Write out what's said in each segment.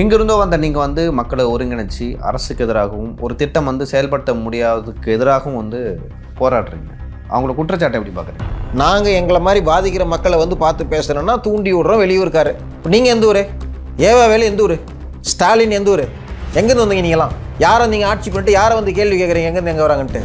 எங்கிருந்தோ வந்த நீங்கள் வந்து மக்களை ஒருங்கிணைச்சி அரசுக்கு எதிராகவும் ஒரு திட்டம் வந்து செயல்படுத்த முடியாததுக்கு எதிராகவும் வந்து போராடுறீங்க. அவங்கள குற்றச்சாட்டை எப்படி பார்க்குறீங்க? நாங்கள் எங்களை மாதிரி பாதிக்கிற மக்களை வந்து பார்த்து பேசுகிறோன்னா தூண்டி விடுறோம் வெளியூருக்காரு இப்போ நீங்கள் எந்த ஊர்? ஏவா வேலை எந்த ஊர்? ஸ்டாலின் எந்த ஊர்? எங்கேருந்து வந்தீங்க நீங்களாம் யாரை நீங்கள் ஆட்சி பண்ணிட்டு யாரை வந்து கேள்வி கேட்குறீங்க? எங்கேருந்து எங்கே வராங்கன்ட்டு?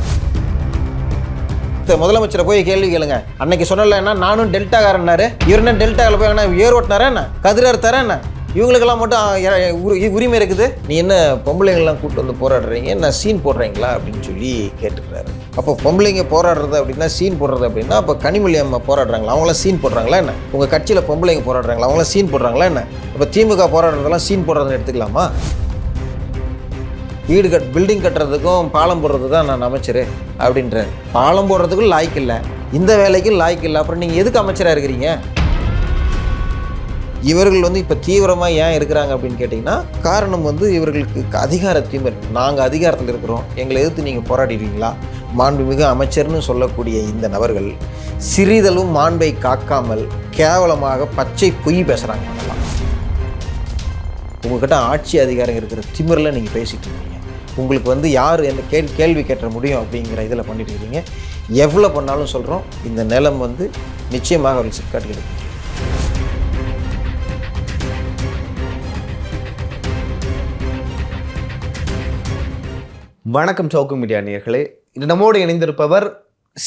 முதலமைச்சரை போய் கேள்வி கேளுங்க. அன்னைக்கு சொன்னலன்னா நானும் டெல்டாக்காரன்னாரு இவர் என்ன டெல்டாவில் போய் என்ன? ஏர் ஓட்டினாரா என்ன? கதிரார் தரேன் என்ன? இவங்களுக்கெல்லாம் மட்டும் உரிமை இருக்குது. நீ என்ன பொம்பளைங்கள்லாம் கூப்பிட்டு வந்து போராடுறீங்க? என்ன சீன் போடுறீங்களா? அப்படின்னு சொல்லி கேட்டுக்கிறாரு. அப்போ பொம்பளைங்க போராடுறது அப்படின்னா சீன் போடுறது அப்படின்னா அப்போ கனிமொழி அம்மா போராடுறாங்களா? அவங்களாம் சீன் போடுறாங்களா என்ன? உங்கள் கட்சியில் பொம்பளைங்க போராடுறாங்களா? அவங்களாம் சீன் போடுறாங்களா என்ன? இப்போ திமுக போராடுறதெல்லாம் சீன் போடுறதுன்னு எடுத்துக்கலாமா? வீடு கட் பில்டிங் கட்டுறதுக்கும் பாலம் போடுறது தான் நான் அமைச்சர் அப்படின்றார். பாலம் போடுறதுக்கும் லாய்க்கு இல்லை. இந்த வேலைக்கும் லாய்க்கு இல்லை. அப்புறம் நீங்கள் எதுக்கு அமைச்சராக இருக்கிறீங்க? இவர்கள் வந்து இப்போ தீவிரமாக ஏன் இருக்கிறாங்க அப்படின்னு கேட்டிங்கன்னா காரணம் வந்து இவர்களுக்கு அதிகார திமிர் நாங்கள் அதிகாரத்தில் இருக்கிறோம். எங்களை எதிர்த்து நீங்கள் போராடிடுவீங்களா? மாண்புமிகு அமைச்சர்னு சொல்லக்கூடிய இந்த நபர்கள் சிறிதளவும் மாண்பை காக்காமல் கேவலமாக பச்சை பொய் பேசுகிறாங்க உங்கள்கிட்ட ஆட்சி அதிகாரம் இருக்கிற திமிரில் நீங்கள் பேசிகிட்டு இருக்கீங்க. உங்களுக்கு வந்து யார் என்ன கேள்வி கேள்வி கேட்ட முடியும் அப்படிங்கிற இதில் பண்ணிட்டு இருக்கீங்க. எவ்வளோ பண்ணாலும் சொல்கிறோம் இந்த நிலம் வந்து நிச்சயமாக அவர்கள் சிப்காட் கிடைக்கும் வணக்கம் சவுக்கு மீடியா நேர்களே இது நம்மோடு இணைந்திருப்பவர்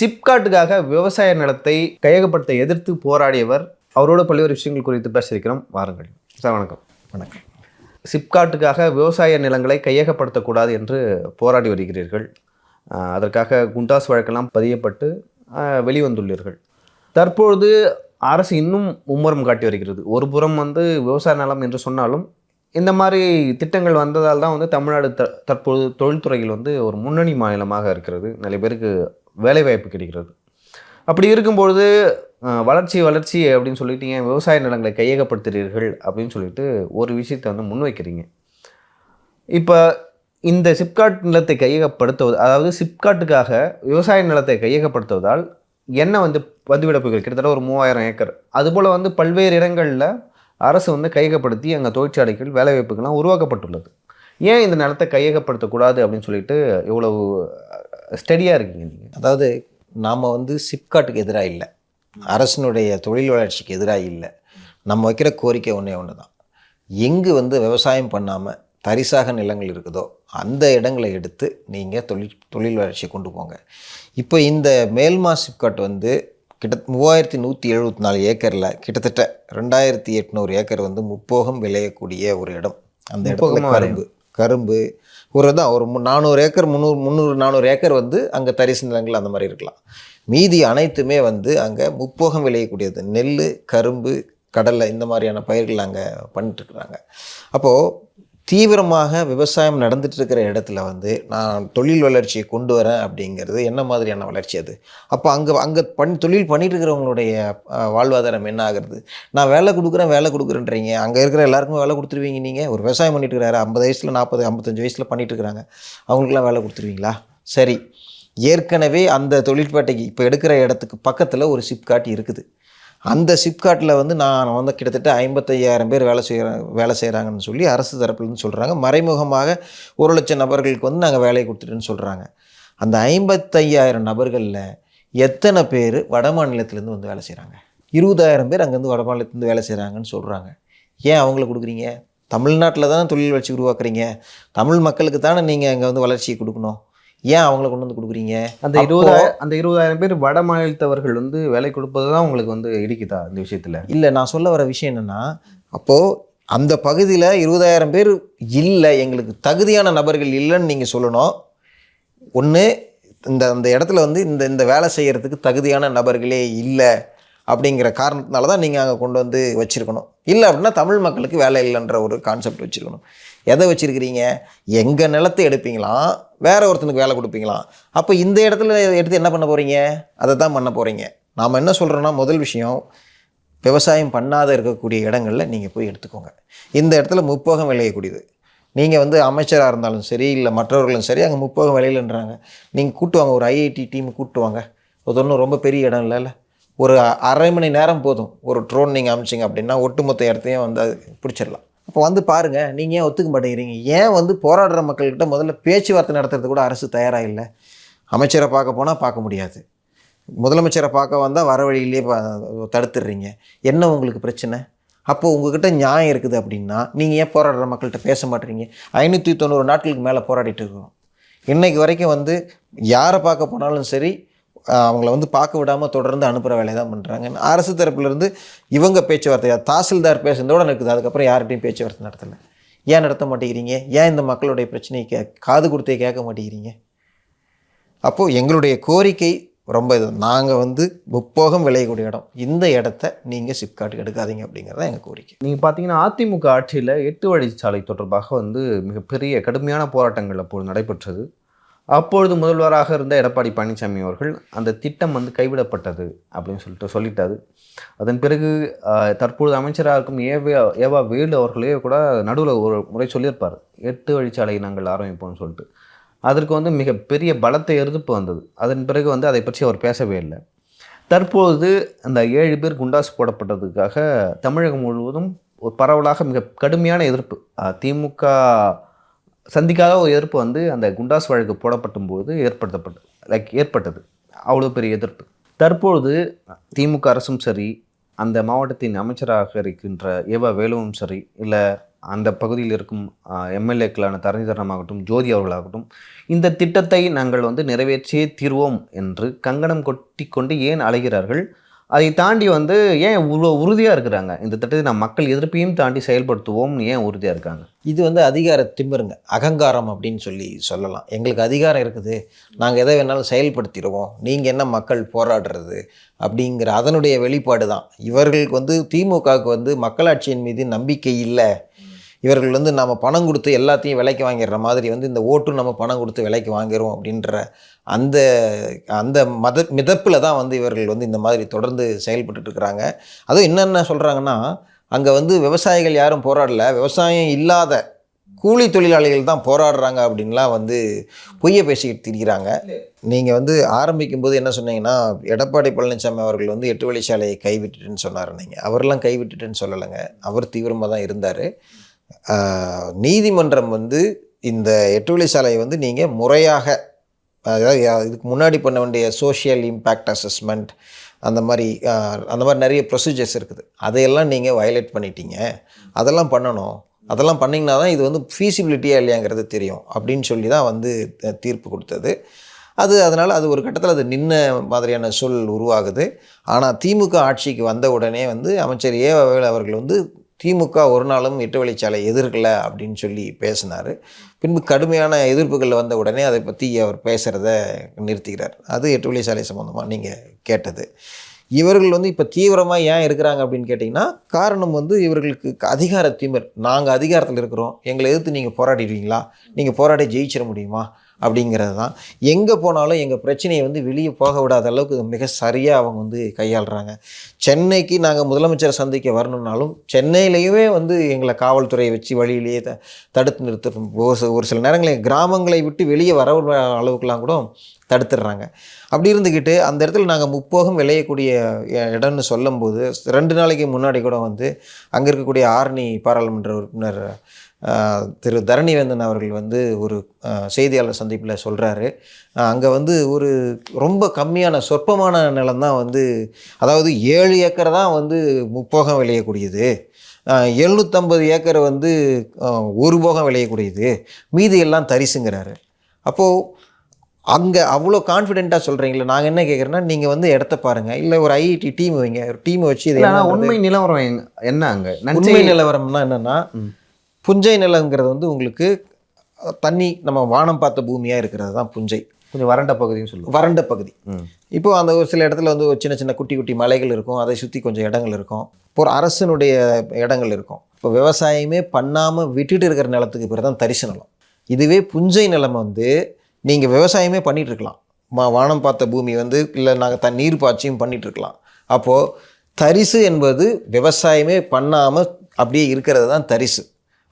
சிப்காட்டுக்காக விவசாய நிலத்தை கையகப்படுத்த எதிர்த்து போராடியவர். அவரோட பல்வேறு விஷயங்கள் குறித்து பேசியிருக்கிறோம். வாருங்கள். சார் வணக்கம். வணக்கம். சிப்காட்டுக்காக விவசாய நிலங்களை கையகப்படுத்தக்கூடாது என்று போராடி வருகிறீர்கள். அதற்காக குண்டாஸ் வழக்கெல்லாம் பதியப்பட்டு வெளிவந்துள்ளீர்கள். தற்பொழுது அரசு இன்னும் மும்முரம் காட்டி வருகிறது. ஒரு புறம் வந்து விவசாய நிலம் என்று சொன்னாலும் இந்த மாதிரி திட்டங்கள் வந்ததால் தான் வந்து தமிழ்நாடு த தற்போது தொழில்துறையில் வந்து ஒரு முன்னணி மாநிலமாக இருக்கிறது. நிறைய பேருக்கு வேலைவாய்ப்பு கிடைக்கிறது. அப்படி இருக்கும்பொழுது வளர்ச்சி வளர்ச்சி அப்படின்னு சொல்லிட்டு ஏன் விவசாய நிலங்களை கையகப்படுத்துகிறீர்கள் அப்படின்னு சொல்லிட்டு ஒரு விஷயத்தை வந்து முன்வைக்கிறீங்க. இப்போ இந்த சிப்காட் நிலத்தை கையகப்படுத்துவது அதாவது சிப்காட்டுக்காக விவசாய நிலத்தை கையகப்படுத்துவதால் என்ன வந்து வந்துவிட போகிறது கிட்டத்தட்ட ஒரு மூவாயிரம் ஏக்கர். அதுபோல் வந்து பல்வேறு இடங்களில் அரசு வந்து கையகப்படுத்தி அங்கே தொழிற்சாலைகள் வேலைவாய்ப்புகள்லாம் உருவாக்கப்பட்டுள்ளது. ஏன் இந்த நிலத்தை கையகப்படுத்தக்கூடாது அப்படின்னு சொல்லிட்டு இவ்வளவு ஸ்டடியாக இருக்கீங்க நீங்கள் அதாவது நாம் வந்து சிப்காட்டுக்கு எதிராக இல்லை. அரசினுடைய தொழில் வளர்ச்சிக்கு எதிராக இல்லை. நம்ம வைக்கிற கோரிக்கை ஒன்றே ஒன்று தான் எங்கு வந்து விவசாயம் பண்ணாமல் தரிசாக நிலங்கள் இருக்குதோ அந்த இடங்களை எடுத்து நீங்கள் தொழில் தொழில் வளர்ச்சியை கொண்டு போங்க. இப்போ இந்த மேல்மா சிப்காட் வந்து கிட்ட மூவாயிரத்தி நூற்றி எழுபத்தி நாலு ஏக்கரில் கிட்டத்தட்ட ரெண்டாயிரத்தி எட்நூறு ஏக்கர் வந்து முப்போகம் விளையக்கூடிய ஒரு இடம். அந்த இடத்துல கரும்பு. கரும்பு. ஒரு தான் ஒரு நானூறு ஏக்கர் முந்நூறு முந்நூறு நானூறு ஏக்கர் வந்து அங்கே தரிசு நிலங்கள் அந்த மாதிரி இருக்கலாம். மீதி அனைத்துமே வந்து அங்கே முப்போகம் விளையக்கூடியது. நெல் கரும்பு கடலை இந்த மாதிரியான பயிர்கள் அங்கே பண்ணிட்டுருக்குறாங்க அப்போது தீவிரமாக விவசாயம் நடந்துட்டு இருக்கிற இடத்துல வந்து நான் தொழில் வளர்ச்சியை கொண்டு வரேன் அப்படிங்கிறது என்ன மாதிரியான வளர்ச்சி அது? அப்போ அங்கே அங்கே பண் தொழில் பண்ணிட்டு இருக்கிறவங்களுடைய வாழ்வாதாரம் என்ன ஆகுறது? நான் வேலை கொடுக்குறேன் வேலை கொடுக்குறேன்றீங்க. அங்கே இருக்கிற எல்லாருக்குமே வேலை கொடுத்துருவீங்க நீங்கள் ஒரு விவசாயம் பண்ணிட்டு இருக்கிறாரு ஐம்பது வயசில் நாற்பது ஐம்பத்தஞ்சு வயசில் பண்ணிட்டு இருக்கிறாங்க அவங்களுக்குலாம் வேலை கொடுத்துருவீங்களா? சரி. ஏற்கனவே அந்த தொழிற்பேட்டைக்கு இப்போ எடுக்கிற இடத்துக்கு பக்கத்தில் ஒரு சிப்காட் இருக்குது. அந்த சிப்காட்டில் வந்து நான் வந்து கிட்டத்தட்ட ஐம்பத்தையாயிரம் பேர் வேலை செய்கிற வேலை செய்கிறாங்கன்னு சொல்லி அரசு தரப்புலேருந்து சொல்கிறாங்க மறைமுகமாக ஒரு லட்சம் நபர்களுக்கு வந்து நாங்கள் வேலையை கொடுத்துட்டோன்னு சொல்கிறாங்க அந்த ஐம்பத்தையாயிரம் நபர்களில் எத்தனை பேர் வட மாநிலத்திலேருந்து வந்து வேலை செய்கிறாங்க இருபதாயிரம் பேர் அங்கேருந்து வட மாநிலத்துலேருந்து வேலை செய்கிறாங்கன்னு சொல்கிறாங்க ஏன் அவங்கள கொடுக்குறீங்க? தமிழ்நாட்டில் தானே தொழில் வளர்ச்சி உருவாக்குறீங்க. தமிழ் மக்களுக்கு தானே நீங்கள் அங்கே வந்து வளர்ச்சியை கொடுக்கணும். ஏன் அவங்கள கொண்டு வந்து கொடுக்குறீங்க? அந்த இருபதாயிரம் அந்த இருபதாயிரம் பேர் வட மாநிலத்தவர்கள் வந்து வேலை கொடுப்பது தான் உங்களுக்கு வந்து இடிக்குதா இந்த விஷயத்தில்? இல்லை நான் சொல்ல வர விஷயம் என்னென்னா அப்போது அந்த பகுதியில் இருபதாயிரம் பேர் இல்லை எங்களுக்கு தகுதியான நபர்கள் இல்லைன்னு நீங்கள் சொல்லணும். ஒன்று இந்த அந்த இடத்துல வந்து இந்த இந்த வேலை செய்கிறதுக்கு தகுதியான நபர்களே இல்லை அப்படிங்கிற காரணத்தினால தான் நீங்கள் அங்கே கொண்டு வந்து வச்சுருக்கணும். இல்லை அப்படின்னா தமிழ் மக்களுக்கு வேலை இல்லைன்ற ஒரு கான்செப்ட் வச்சுருக்கணும். எதை வச்சுருக்கிறீங்க? எங்கள் நிலத்தை எடுப்பீங்களாம் வேற ஒருத்தனுக்கு வேலை கொடுப்பீங்களாம் அப்போ இந்த இடத்துல எடுத்து என்ன பண்ண போகிறீங்க அதை தான் பண்ண போகிறீங்க நாம் என்ன சொல்கிறோன்னா முதல் விஷயம் விவசாயம் பண்ணாத இருக்கக்கூடிய இடங்களில் நீங்கள் போய் எடுத்துக்கோங்க. இந்த இடத்துல முப்போகம் விளையக்கூடியது. நீங்கள் வந்து அமைச்சராக இருந்தாலும் சரி இல்லை மற்றவர்களும் சரி அங்கே முப்போகம் விளையலன்றாங்க. நீங்கள் கூட்டுவாங்க ஒரு ஐஐடி டீம் கூட்டுவாங்க அது ஒன்றும் ரொம்ப பெரிய இடம் இல்லைல்ல. ஒரு அரை மணி நேரம் போதும். ஒரு ட்ரோன் நீங்கள் அமைச்சிங்க அப்படின்னா ஒட்டுமொத்த இடத்தையும் வந்து அது பிடிச்சிடலாம். அப்போ வந்து பாருங்கள் நீங்கள் ஏன் ஒத்துக்க மாட்டேங்கிறீங்க? ஏன் வந்து போராடுற மக்கள்கிட்ட முதல்ல பேச்சுவார்த்தை நடத்துறது கூட அரசு தயாராக இல்லை? அமைச்சரை பார்க்க போனால் பார்க்க முடியாது. முதலமைச்சரை பார்க்க வந்தால் வர வழியிலேயே தடுத்துடுறீங்க. என்ன உங்களுக்கு பிரச்சனை? அப்போது உங்ககிட்ட நியாயம் இருக்குது அப்படின்னா நீங்கள் ஏன் போராடுற மக்கள்கிட்ட பேச மாட்டேறீங்க? ஐநூற்றி தொண்ணூறு நாட்களுக்கு மேலே போராடிட்டு இருக்கிறோம் இன்றைக்கு வரைக்கும் வந்து யாரை பார்க்க போனாலும் சரி அவங்கள வந்து பார்க்க விடாமல் தொடர்ந்து அனுப்புகிற வேலையை தான் பண்ணுறாங்க அரசு தரப்புலேருந்து இவங்க பேச்சுவார்த்தை தாசில்தார் பேசுனதோட இருக்குது அதுக்கப்புறம் யார்கிட்டையும் பேச்சுவார்த்தை நடத்தலை. ஏன் நடத்த மாட்டேங்கிறீங்க? ஏன் இந்த மக்களுடைய பிரச்சனையை கே காது கொடுத்தே கேட்க மாட்டேங்கிறீங்க? அப்போது எங்களுடைய கோரிக்கை ரொம்ப இது. நாங்கள் வந்து முப்போகம் விளையக்கூடிய இடம். இந்த இடத்த நீங்கள் சிப்காட்டுக்கு எடுக்காதீங்க அப்படிங்கிறது எங்கள் கோரிக்கை. நீங்கள் பார்த்தீங்கன்னா அதிமுக ஆட்சியில் எட்டு வழிச்சாலை தொடர்பாக வந்து மிகப்பெரிய கடுமையான போராட்டங்கள் அப்போது நடைபெற்றது. அப்பொழுது முதல்வராக இருந்த எடப்பாடி பழனிசாமி அவர்கள் அந்த திட்டம் வந்து கைவிடப்பட்டது அப்படின்னு சொல்லிட்டு சொல்லிட்டாரு. அதன் பிறகு தற்பொழுது அமைச்சராக இருக்கும் ஏவே ஏவா வேலு அவர்களே கூட நடுவில் ஒரு முறை சொல்லியிருப்பார். எட்டு வழிச்சாலை நாங்கள் ஆரம்பிப்போம்னு சொல்லிட்டு. அதற்கு வந்து மிகப்பெரிய பலத்தை எதிர்ப்பு வந்தது. அதன் பிறகு வந்து அதை பற்றி அவர் பேசவே இல்லை. தற்பொழுது அந்த ஏழு பேர் குண்டாஸ் போடப்பட்டதுக்காக தமிழகம் முழுவதும் ஒரு பரவலாக மிக கடுமையான எதிர்ப்பு. திமுக சந்திக்காத ஒரு எதிர்ப்பு வந்து அந்த குண்டாஸ் வழக்கு போடப்படும் போது ஏற்படுத்தப்பட்டு லைக் ஏற்பட்டது. அவ்வளோ பெரிய எதிர்ப்பு. தற்பொழுது திமுக அரசும் சரி அந்த மாவட்டத்தின் அமைச்சராக இருக்கின்ற ஏவா வேலுவும் சரி இல்லை அந்த பகுதியில் இருக்கும் எம்எல்ஏக்களான தரணிதரனாகட்டும் ஜோதி அவர்களாகட்டும் இந்த திட்டத்தை நாங்கள் வந்து நிறைவேற்றியே தீர்வோம் என்று கங்கணம் கொட்டி கொண்டு ஏன் அலைகிறார்கள்? அதை தாண்டி வந்து ஏன் இவ்வளோ உறுதியாக இருக்கிறாங்க? இந்த திட்டத்தை நான் மக்கள் எதிர்ப்பையும் தாண்டி செயல்படுத்துவோம்னு ஏன் உறுதியாக இருக்காங்க? இது வந்து அதிகார திமிருங்க. அகங்காரம் அப்படின்னு சொல்லி சொல்லலாம். எங்களுக்கு அதிகாரம் இருக்குது. நாங்கள் எதை வேணாலும் செயல்படுத்திடுவோம். நீங்கள் என்ன மக்கள் போராடுறது அப்படிங்கிற அதனுடைய வெளிப்பாடு தான் இவர்களுக்கு வந்து திமுகவுக்கு வந்து மக்களாட்சியின் மீது நம்பிக்கை இல்லை. இவர்கள் வந்து நம்ம பணம் கொடுத்து எல்லாத்தையும் விலைக்கு வாங்கிடுற மாதிரி வந்து இந்த ஓட்டும் நம்ம பணம் கொடுத்து விலைக்கு வாங்கிடுவோம் அப்படின்ற அந்த அந்த மத மிதப்பில் தான் வந்து இவர்கள் வந்து இந்த மாதிரி தொடர்ந்து செயல்பட்டுட்டு இருக்கிறாங்க. அதுவும் என்னென்ன சொல்கிறாங்கன்னா அங்கே வந்து விவசாயிகள் யாரும் போராடல. விவசாயம் இல்லாத கூலி தொழிலாளிகள் தான் போராடுறாங்க அப்படின்லாம் வந்து பொய்யை பேசிக்கிட்டு திரிகிறாங்க. நீங்கள் வந்து ஆரம்பிக்கும் போது என்ன சொன்னீங்கன்னா எடப்பாடி பழனிசாமி அவர்கள் வந்து எட்டு வழிச்சாலையை கைவிட்டுட்டுன்னு சொன்னார் நீங்கள் அவர்லாம் கைவிட்டுட்டுன்னு சொல்லலைங்க. அவர் தீவிரமாக தான் இருந்தார். நீதிமன்றம் வந்து இந்த எட்டு வழிச்சாலையை வந்து நீங்கள் முறையாக அதாவது இதுக்கு முன்னாடி பண்ண வேண்டிய சோஷியல் இம்பேக்ட் அசஸ்மெண்ட் அந்த மாதிரி அந்த மாதிரி நிறைய ப்ரொசீஜர்ஸ் இருக்குது. அதையெல்லாம் நீங்கள் வயலேட் பண்ணிட்டீங்க. அதெல்லாம் பண்ணணும். அதெல்லாம் பண்ணிங்கன்னா தான் இது வந்து ஃபீசிபிலிட்டியாக இல்லையாங்கிறது தெரியும் அப்படின்னு சொல்லி தான் வந்து த- தீர்ப்பு கொடுத்தது. அது அதனால் அது ஒரு கட்டத்தில் அது நின்ன மாதிரியான சூழல் உருவாகுது. ஆனால் திமுக ஆட்சிக்கு வந்த உடனே வந்து அமைச்சர் ஏ. அவர்கள் வந்து திமுக ஒரு நாளும் எட்டு வழிச்சாலை எதிர்க்கல அப்படின்னு சொல்லி பேசினார். பின்பு கடுமையான எதிர்ப்புகள் வந்த உடனே அதை பற்றி அவர் பேசுகிறத நிறுத்திக்கிறார். அது எட்டு வழிச்சாலை சம்மந்தமாக நீங்கள் கேட்டது. இவர்கள் வந்து இப்போ தீவிரமாக ஏன் இருக்கிறாங்க அப்படின்னு கேட்டிங்கன்னா காரணம் வந்து இவர்களுக்கு அதிகார திமிர் நாங்கள் அதிகாரத்தில் இருக்கிறோம். எங்களை எதிர்த்து நீங்கள் போராடிடுவீங்களா? நீங்கள் போராடி ஜெயிச்சிட முடியுமா? அப்படிங்கிறது தான். எங்கே போனாலும் எங்கள் பிரச்சனையை வந்து வெளியே போக விடாத அளவுக்கு மிக சரியாக அவங்க வந்து கையாளுறாங்க. சென்னைக்கு நாங்கள் முதலமைச்சரை சந்திக்க வரணுன்னாலும் சென்னையிலையுமே வந்து எங்களை காவல்துறையை வச்சு வழியிலேயே த தடுத்து நிறுத்த ஒரு சில- ஒரு சில நேரங்களில் கிராமங்களை விட்டு வெளியே வர அளவுக்குலாம் கூட தடுத்துடுறாங்க. அப்படி இருந்துக்கிட்டு அந்த இடத்துல நாங்கள் முப்போகம் விளையக்கூடிய இடம்னு சொல்லும்போது ரெண்டு நாளைக்கு முன்னாடி கூட வந்து அங்கே இருக்கக்கூடிய ஆரணி பாராளுமன்ற உறுப்பினர் திரு தரணிவேந்தன் அவர்கள் வந்து ஒரு செய்தியாளர் சந்திப்பில் சொல்கிறாரு அங்கே வந்து ஒரு ரொம்ப கம்மியான சொற்பமான நிலம் தான் வந்து அதாவது ஏழு ஏக்கர் தான் வந்து முப்போகம் விளையக்கூடியது. எழுநூற்றம்பது ஏக்கர் வந்து ஒரு போகம் விளையக்கூடியது. மீதி எல்லாம் தரிசுங்கிறாரு. அப்போது அங்கே அவ்வளோ கான்ஃபிடென்ட்டாக சொல்கிறீங்களே நாங்கள் என்ன கேட்குறேன்னா நீங்கள் வந்து இடத்த பாருங்கள் இல்லை ஒரு ஐஐடி டீம் வைங்க ஒரு டீம் வச்சு இது உண்மை நிலவரம் என்ன அங்கே? உண்மை நிலவரம்னா என்னென்னா. புஞ்சை நிலங்கிறது வந்து உங்களுக்கு தண்ணி நம்ம வானம் பார்த்த பூமியாக இருக்கிறது தான் புஞ்சை. கொஞ்சம் வறண்ட பகுதின்னு சொல்லுவோம். வறண்ட பகுதி. இப்போ அந்த ஒரு சில இடத்துல வந்து சின்ன சின்ன குட்டி குட்டி மலைகள் இருக்கும். அதை சுற்றி கொஞ்சம் இடங்கள் இருக்கும். இப்போ ஒரு அரசனுடைய இடங்கள் இருக்கும். இப்போ விவசாயமே பண்ணாமல் விட்டுட்டு இருக்கிற நிலத்துக்கு பேர் தான் தரிசு நிலம். இதுவே புஞ்சை நிலம் வந்து நீங்கள் விவசாயமே பண்ணிட்டு இருக்கலாம். மா வானம் பார்த்த பூமி வந்து இல்லை நாங்கள் தன் நீர் பாய்ச்சியும் பண்ணிட்டு இருக்கலாம். அப்போது தரிசு என்பது விவசாயமே பண்ணாமல் அப்படியே இருக்கிறது தான் தரிசு.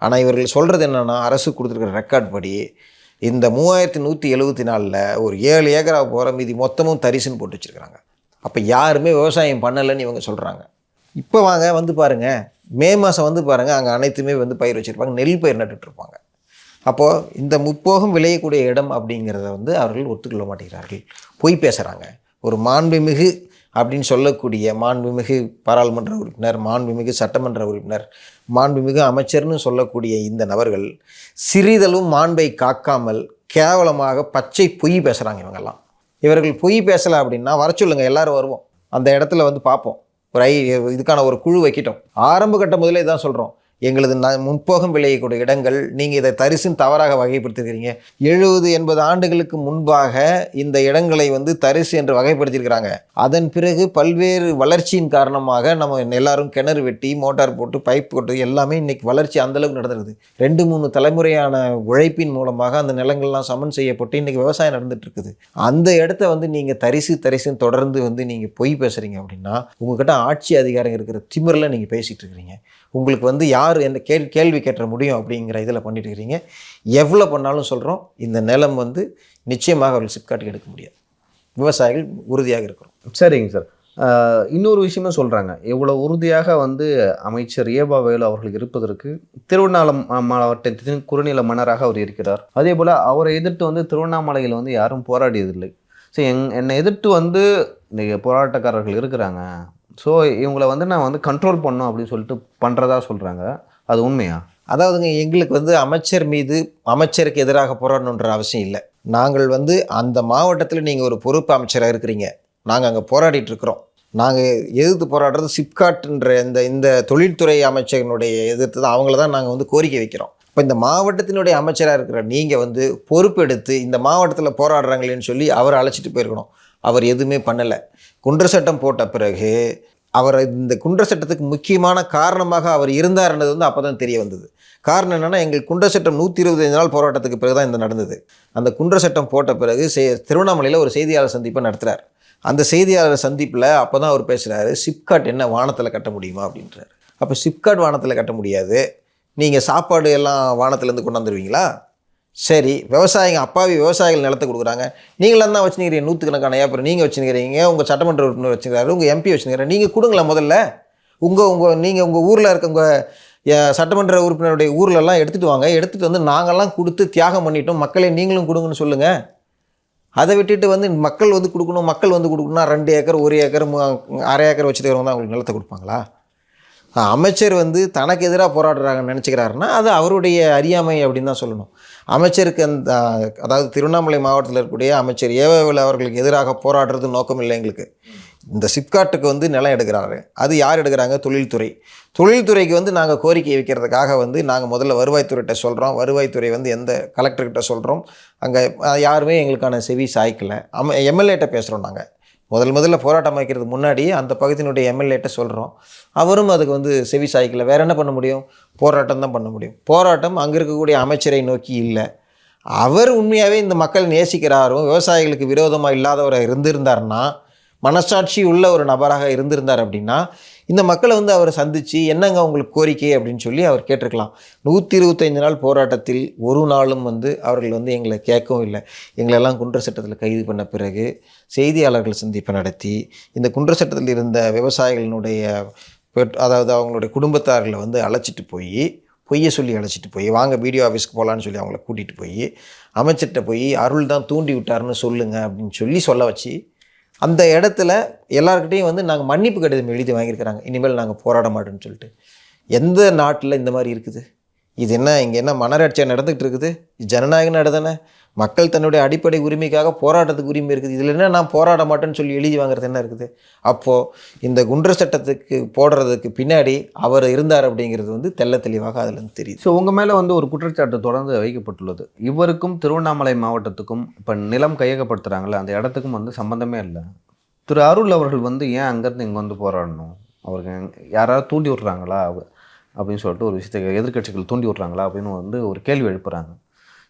ஆனால் இவர்கள் சொல்கிறது என்னென்னா அரசு கொடுத்துருக்கிற ரெக்கார்ட் படி இந்த மூவாயிரத்தி நூற்றி எழுபத்தி நாலில் ஒரு ஏழு ஏக்கரா போகிற மீதி மொத்தமும் தரிசுன்னு போட்டு வச்சுருக்காங்க அப்போ யாருமே விவசாயம் பண்ணலைன்னு இவங்க சொல்கிறாங்க இப்போ வாங்க வந்து பாருங்கள் மே மாதம் வந்து பாருங்கள் அங்கே அனைத்துமே வந்து பயிர் வச்சுருப்பாங்க நெல் பயிர் நட்டுட்ருப்பாங்க அப்போது இந்த முப்போகம் விளையக்கூடிய இடம் அப்படிங்கிறத வந்து அவர்கள் ஒத்துக்கொள்ள மாட்டேங்கிறார்கள். பொய் பேசுகிறாங்க ஒரு மாண்புமிகு அப்படின்னு சொல்லக்கூடிய மாண்புமிகு பாராளுமன்ற உறுப்பினர் மாண்புமிகு சட்டமன்ற உறுப்பினர் மாண்புமிகு அமைச்சர்னு சொல்லக்கூடிய இந்த நபர்கள் சிறிதளவும் மாண்பை காக்காமல் கேவலமாக பச்சை பொய் பேசுகிறாங்க இவங்கெல்லாம். இவர்கள் பொய் பேசலை அப்படின்னா வர சொல்லுங்க எல்லாரும் வருவோம். அந்த இடத்துல வந்து பார்ப்போம். ஒரு ஐ இதுக்கான ஒரு குழு வைக்கிட்டோம். ஆரம்ப கட்ட முதலே இதான் சொல்கிறோம் எங்களது ந முன்போகம் விளையக்கூடிய இடங்கள் நீங்கள் இதை தரிசுன்னு தவறாக வகைப்படுத்திருக்கிறீங்க. எழுபது எண்பது ஆண்டுகளுக்கு முன்பாக இந்த இடங்களை வந்து தரிசு என்று வகைப்படுத்தியிருக்கிறாங்க. அதன் பிறகு பல்வேறு வளர்ச்சியின் காரணமாக நம்ம எல்லாரும் கிணறு வெட்டி மோட்டார் போட்டு பைப் போட்டு எல்லாமே இன்றைக்கி வளர்ச்சி அந்தளவுக்கு நடந்திருக்குது. ரெண்டு மூணு தலைமுறையான உழைப்பின் மூலமாக அந்த நிலங்கள்லாம் சமன் செய்யப்பட்டு இன்றைக்கி விவசாயம் நடந்துகிட்ருக்குது. அந்த இடத்த வந்து நீங்கள் தரிசு தரிசுன்னு தொடர்ந்து வந்து நீங்கள் பொய் பேசுகிறீங்க அப்படின்னா உங்ககிட்ட ஆட்சி அதிகாரம் இருக்கிற திமிரில் நீங்கள் பேசிகிட்டு இருக்கிறீங்க உங்களுக்கு வந்து யார் என்ன கேள் கேள்வி கேட்ட முடியும் அப்படிங்கிற இதில் பண்ணிட்டு இருக்கிறீங்க எவ்வளோ பண்ணாலும் சொல்கிறோம் இந்த நிலம் வந்து நிச்சயமாக அவர்கள் சிப்காட்டுக்கு எடுக்க முடியாது. விவசாயிகள் உறுதியாக இருக்கிறோம். சரிங்க சார். இன்னொரு விஷயமும் சொல்கிறாங்க இவ்வளோ உறுதியாக வந்து அமைச்சர் ஏபா வேலு அவர்கள் இருப்பதற்கு திருவண்ணாமலை மா- மாவட்டத்தின் குறுநில மன்னராக அவர் இருக்கிறார். அதே போல் அவரை எதிர்த்து வந்து திருவண்ணாமலையில் வந்து யாரும் போராடியதில்லை. ஸோ எங் என்னை எதிர்த்து வந்து இந்த போராட்டக்காரர்கள் இருக்கிறாங்க. ஸோ இவங்களை வந்து நான் வந்து கண்ட்ரோல் பண்ணணும் அப்படின்னு சொல்லிட்டு பண்ணுறதா சொல்கிறாங்க அது உண்மையா? அதாவதுங்க எங்களுக்கு வந்து அமைச்சர் மீது அமைச்சருக்கு எதிராக போராடணுன்ற அவசியம் இல்லை. நாங்கள் வந்து அந்த மாவட்டத்தில் நீங்கள் ஒரு பொறுப்பு அமைச்சராக இருக்கிறீங்க. நாங்கள் அங்கே போராடிட்டு இருக்கிறோம். நாங்கள் எதிர்த்து போராடுறது சிப்காட்ன்ற இந்த இந்த தொழில்துறை அமைச்சகனுடைய எதிர்த்து தான் அவங்கள தான் நாங்கள் வந்து கோரிக்கை வைக்கிறோம். இப்போ இந்த மாவட்டத்தினுடைய அமைச்சராக இருக்கிற நீங்கள் வந்து பொறுப்பெடுத்து இந்த மாவட்டத்தில் போராடுறாங்களேன்னு சொல்லி அவரை அழைச்சிட்டு போயிருக்கணும். அவர் எதுவுமே பண்ணலை. குண்டர் சட்டம் போட்ட பிறகு அவர் இந்த குண்டர் சட்டத்துக்கு முக்கியமான காரணமாக அவர் இருந்தார்ன்றது வந்து அப்போ தான் தெரிய வந்தது. காரணம் என்னென்னா எங்கள் குண்டர் சட்டம் நூற்றி இருபத்தஞ்சு நாள் போராட்டத்துக்கு பிறகு தான் இந்த நடந்தது. அந்த குண்டர் சட்டம் போட்ட பிறகு சே திருவண்ணாமலையில் ஒரு செய்தியாளர் சந்திப்பை நடத்துகிறார் அந்த செய்தியாளர் சந்திப்பில் அப்போ தான் அவர் பேசுகிறாரு சிப்காட் என்ன வானத்தில் கட்ட முடியுமா? அப்படின்றார். அப்போ சிப்காட் வானத்தில் கட்ட முடியாது. நீங்கள் சாப்பாடு எல்லாம் வானத்துலேருந்து கொண்டாந்துருவீங்களா? சரி விவசாயிங்க அப்பாவி விவசாயிகள் நிலத்தை கொடுக்குறாங்க. நீங்களாம் தான் வச்சுருக்கிறீங்க நூற்றுக்கணக்கான ஏப்பர். நீங்கள் வச்சுருக்கிறீங்க உங்கள் சட்டமன்ற உறுப்பினர் வச்சுருக்காரு உங்கள் எம்பி வச்சுருக்கிறாரு நீங்கள் கொடுங்களேன் முதல்ல. உங்கள் உங்கள் நீங்கள் உங்கள் ஊரில் இருக்க உங்கள் சட்டமன்ற உறுப்பினருடைய ஊர்லெல்லாம் எடுத்துகிட்டு வாங்க. எடுத்துகிட்டு வந்து நாங்கள்லாம் கொடுத்து தியாகம் பண்ணிட்டோம். மக்களே நீங்களும் கொடுங்கன்னு சொல்லுங்கள் அதை விட்டுட்டு வந்து மக்கள் வந்து கொடுக்கணும் மக்கள் வந்து கொடுக்கணும்னா ரெண்டு ஏக்கர் ஒரு ஏக்கர் அரை ஏக்கர் வச்சுருக்கிறவங்க தான் அவங்களுக்கு நிலத்தை கொடுப்பாங்களா? அமைச்சர் வந்து தனக்கு எதிராக போராடுறாங்கன்னு நினச்சிக்கிறாருன்னா அது அவருடைய அறியாமை அப்படின்னு தான் சொல்லணும். அமைச்சருக்கு அந்த அதாவது திருவண்ணாமலை மாவட்டத்தில் இருக்கக்கூடிய அமைச்சர் ஏவவேலு அவர்களுக்கு எதிராக போராடுறது நோக்கம் இல்லை எங்களுக்கு. இந்த சிப்காட்டுக்கு வந்து நிலம் எடுக்கிறாரு. அது யார் எடுக்கிறாங்க? தொழில்துறை. தொழில்துறைக்கு வந்து நாங்கள் கோரிக்கை வைக்கிறதுக்காக வந்து நாங்கள் முதல்ல வருவாய்த்துறைகிட்ட சொல்கிறோம் வருவாய்த்துறை வந்து எந்த கலெக்டர்கிட்ட சொல்கிறோம் அங்கே யாருமே எங்களுக்கான செவி சாய்க்கலை. அம எம்எல்ஏட்ட பேசுகிறோம் நாங்கள் முதல் முதல்ல போராட்டம் வைக்கிறது முன்னாடி அந்த பகுதியினுடைய எம்எல்ஏட்ட சொல்கிறோம் அவரும் அதுக்கு வந்து செவி சாய்க்கல. வேறு என்ன பண்ண முடியும்? போராட்டம் தான் பண்ண முடியும். போராட்டம் அங்கே இருக்கக்கூடிய அமைச்சரை நோக்கி இல்லை. அவர் உண்மையாகவே இந்த மக்கள் நேசிக்கிறாரும் விவசாயிகளுக்கு விரோதமாக இல்லாதவராக இருந்திருந்தாருன்னா மனசாட்சி உள்ள ஒரு நபராக இருந்திருந்தார் அப்படின்னா இந்த மக்களை வந்து அவரை சந்தித்து என்னங்க அவங்களுக்கு கோரிக்கை அப்படின்னு சொல்லி அவர் கேட்டிருக்கலாம். நூற்றி இருபத்தைந்து நாள் போராட்டத்தில் ஒரு நாளும் வந்து அவர்கள் வந்து எங்களை கேட்கவும் இல்லை. எங்களெல்லாம் குன்ற சட்டத்தில் கைது பண்ண பிறகு செய்தியாளர்கள் சந்திப்பு நடத்தி இந்த குன்ற சட்டத்தில் இருந்த விவசாயிகளினுடைய பெற் அதாவது அவங்களுடைய குடும்பத்தார்களை வந்து அழைச்சிட்டு போய் பொய்யை சொல்லி அழைச்சிட்டு போய் வாங்க வீடியோ ஆஃபீஸ்க்கு போகலான்னு சொல்லி அவங்கள கூட்டிகிட்டு போய் அமைச்சர்கிட்ட போய் அருள் தான் தூண்டி விட்டாருன்னு சொல்லுங்கள் அப்படின்னு சொல்லி சொல்ல வச்சு அந்த இடத்துல எல்லாருக்கிட்டையும் வந்து நாங்கள் மன்னிப்பு கடிதம் எழுதி வாங்கியிருக்கிறாங்க. இனிமேல் நாங்கள் போராட மாட்டோம்னு சொல்லிட்டு. எந்த நாட்டில் இந்த மாதிரி இருக்குது? இது என்ன இங்கே என்ன மனராட்சியாக நடந்துகிட்டு இருக்குது? இது ஜனநாயக நாடு தானே? மக்கள் தன்னுடைய அடிப்படை உரிமைக்காக போராட்டத்துக்கு உரிமை இருக்குது. இதில் என்ன நான் போராட மாட்டேன்னு சொல்லி எழுதி வாங்குறது என்ன இருக்குது? அப்போது இந்த குண்டர் சட்டத்துக்கு போடுறதுக்கு பின்னாடி அவர் இருந்தார் அப்படிங்கிறது வந்து தெல்ல தெளிவாக அதுலேருந்து தெரியுது. ஸோ உங்கள் மேலே வந்து ஒரு குற்றச்சாட்டு தொடர்ந்து வைக்கப்பட்டுள்ளது. இவருக்கும் திருவண்ணாமலை மாவட்டத்துக்கும் இப்போ நிலம் கையகப்படுத்துகிறாங்களே அந்த இடத்துக்கும் வந்து சம்மந்தமே இல்லை. திரு அருள் அவர்கள் வந்து ஏன் அங்கேருந்து இங்கே வந்து போராடணும்? அவருக்கு யாராவது தூண்டி விட்றாங்களா அவ- அப்படின்னு சொல்லிட்டு ஒரு விஷயத்தை எதிர்க்கட்சிகள் தூண்டி விட்றாங்களா அப்படின்னு வந்து ஒரு கேள்வி எழுப்புறாங்க.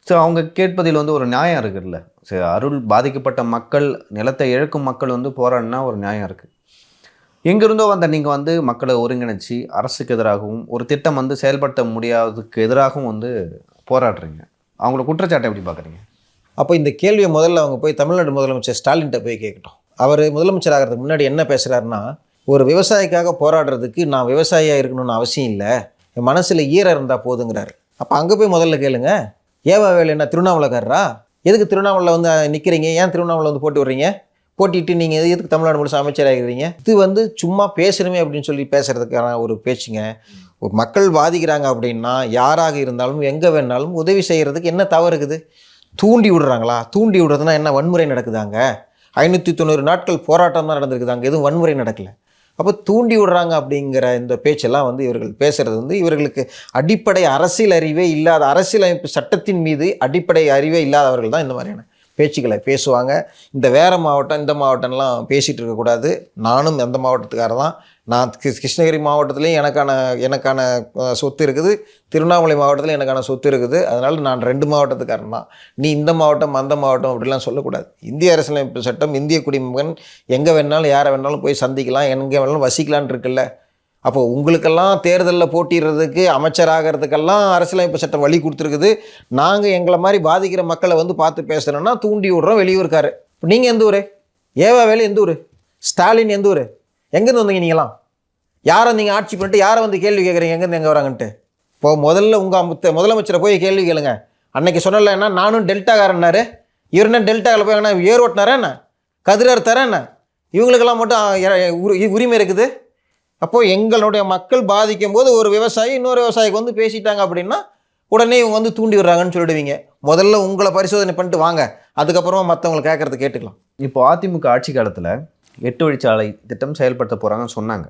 ஸோ அவங்க கேட்பதில் வந்து ஒரு நியாயம் இருக்குதுல்ல சரி அருள் பாதிக்கப்பட்ட மக்கள் நிலத்தை இழக்கும் மக்கள் வந்து போராடினா ஒரு நியாயம் இருக்குது எங்கிருந்தோ வந்த நீங்கள் வந்து மக்களை ஒருங்கிணைச்சி அரசுக்கு எதிராகவும் ஒரு திட்டம் வந்து செயல்படுத்த முடியாததுக்கு எதிராகவும் வந்து போராடுறீங்க. அவங்கள குற்றச்சாட்டை எப்படி பார்க்குறீங்க? அப்போ இந்த கேள்வியை முதல்ல அவங்க போய் தமிழ்நாடு முதலமைச்சர் ஸ்டாலின்கிட்ட போய் கேட்கட்டும். அவர் முதலமைச்சர் ஆகிறதுக்கு முன்னாடி என்ன பேசுகிறாருன்னா ஒரு விவசாயிக்காக போராடுறதுக்கு நான் விவசாயியாக இருக்கணும்னு அவசியம் இல்லை. என் மனசில் ஈரம் இருந்தால் போதுங்கிறாரு. அப்போ அங்கே போய் முதல்ல கேளுங்கள் ஏவாவேல் என்ன திருவண்ணாமலைக்காரரா? எதுக்கு திருவண்ணாமலை வந்து நிற்கிறீங்க ஏன் திருவண்ணாமலை வந்து போட்டு விடுறீங்க? போட்டிட்டு நீங்கள் எதுக்கு தமிழ்நாடு முழுசு அமைச்சராகிறீங்க இருக்கிறீங்க? இது வந்து சும்மா பேசணுமே அப்படின்னு சொல்லி பேசுகிறதுக்கான ஒரு பேச்சுங்க. ஒரு மக்கள் பாதிக்கிறாங்க அப்படின்னா யாராக இருந்தாலும் எங்கே வேணாலும் உதவி செய்கிறதுக்கு என்ன தவறு இருக்குது? தூண்டி விடுறாங்களா? தூண்டி விடுறதுனா என்ன வன்முறை நடக்குதாங்க? ஐநூற்றி தொண்ணூறு நாட்கள் போராட்டம் தான் நடந்திருக்குதாங்க. எதுவும் வன்முறை நடக்கலை. அப்போ தூண்டி விடுறாங்க அப்படிங்கிற இந்த பேச்செல்லாம் வந்து இவர்கள் பேசுகிறது வந்து இவர்களுக்கு அடிப்படை அரசியல் அறிவே இல்லாத அரசியலமைப்பு சட்டத்தின் மீது அடிப்படை அறிவே இல்லாதவர்கள் தான் இந்த மாதிரியான பேச்சுக்களை பேசுவாங்க. இந்த வேறு மாவட்டம் இந்த மாவட்டம்லாம் பேசிகிட்டு இருக்கக்கூடாது. நானும் அந்த மாவட்டத்துக்காரர் தான். நான் கிருஷ்ண- கிருஷ்ணகிரி மாவட்டத்துலேயும் எனக்கான எனக்கான சொத்து இருக்குது. திருவண்ணாமலை மாவட்டத்தில் எனக்கான சொத்து இருக்குது. அதனால் நான் ரெண்டு மாவட்டத்துக்காரன் தான். நீ இந்த மாவட்டம் அந்த மாவட்டம் அப்படிலாம் சொல்லக்கூடாது. இந்திய அரசியலமைப்பு சட்டம் இந்திய குடிமகன் எங்கே வேணாலும் யாரை வேணாலும் போய் சந்திக்கலாம். எங்கே வேணாலும் வசிக்கலான் இருக்குல்ல. அப்போ உங்களுக்கெல்லாம் தேர்தலில் போட்டிடுறதுக்கு அமைச்சராகிறதுக்கெல்லாம் அரசியலமைப்பு சட்டம் வழி கொடுத்துருக்குது. நாங்கள் எங்களை மாதிரி பாதிக்கிற மக்களை வந்து பார்த்து பேசுகிறோன்னா தூண்டி விடுறோம் வெளியூருக்காரு இப்போ நீங்கள் எந்த ஊர்? ஏவா வேலை எந்த ஊர்? ஸ்டாலின் எந்த ஊர்? எங்கேருந்து வந்தீங்க நீங்களாம் யாரை நீங்கள் ஆட்சி பண்ணிட்டு யாரை வந்து கேள்வி கேட்குறீங்க? எங்கேருந்து எங்கே வராங்கன்ட்டு? இப்போ முதல்ல உங்கள் முதலமைச்சரை போய் கேள்வி கேளுங்க. அன்னைக்கு சொன்னல என்ன? நானும் டெல்டாக்காரன்னாரு. இவர் என்ன டெல்டாவில் போய் என்ன ஏர் ஓட்டினாரா என்ன? கதிரார் தரேன் என்ன? இவங்களுக்கெல்லாம் மட்டும் உரிமை இருக்குது. அப்போது எங்களுடைய மக்கள் பாதிக்கும் போது ஒரு விவசாயி இன்னொரு விவசாயிக்கு வந்து பேசிட்டாங்க அப்படின்னா உடனே இவங்க வந்து தூண்டி விடுறாங்கன்னு சொல்லிடுவீங்க. முதல்ல உங்களை பரிசோதனை பண்ணிட்டு வாங்க. அதுக்கப்புறமா மற்றவங்களை கேட்குறது கேட்டுக்கலாம். இப்போ அதிமுக ஆட்சி காலத்தில் எட்டு வழிச்சாலை திட்டம் செயல்படுத்த போகிறாங்கன்னு சொன்னாங்க.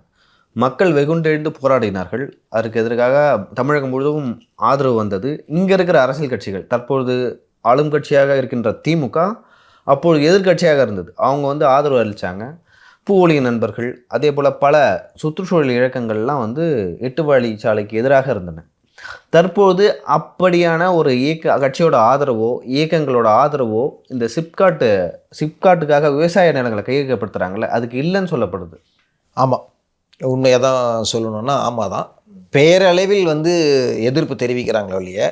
மக்கள் வெகுண்டெழுந்து போராடினார்கள். அதற்கு எதிராக தமிழகம் முழுவதும் ஆதரவு வந்தது. இங்கே இருக்கிற அரசியல் கட்சிகள் தற்பொழுது ஆளும் கட்சியாக இருக்கின்ற திமுக அப்பொழுது எதிர்க்கட்சியாக இருந்தது. அவங்க வந்து ஆதரவு அளித்தாங்க பூவொலிய நண்பர்கள் அதே போல் பல சுற்றுச்சூழல் இயக்கங்கள்லாம் வந்து எட்டு வழிச்சாலைக்கு எதிராக இருந்தன. தற்போது அப்படியான ஒரு இயக்க கட்சியோட ஆதரவோ இயக்கங்களோட ஆதரவோ இந்த சிப்காட்டு சிப்காட்டுக்காக விவசாய நிலங்களை கையகப்படுத்துகிறாங்களே அதுக்கு இல்லைன்னு சொல்லப்படுது. ஆமாம் உண்மையாக தான் சொல்லணும்னா ஆமாம் தான் பேரளவில் வந்து எதிர்ப்பு தெரிவிக்கிறாங்களோ இல்லையே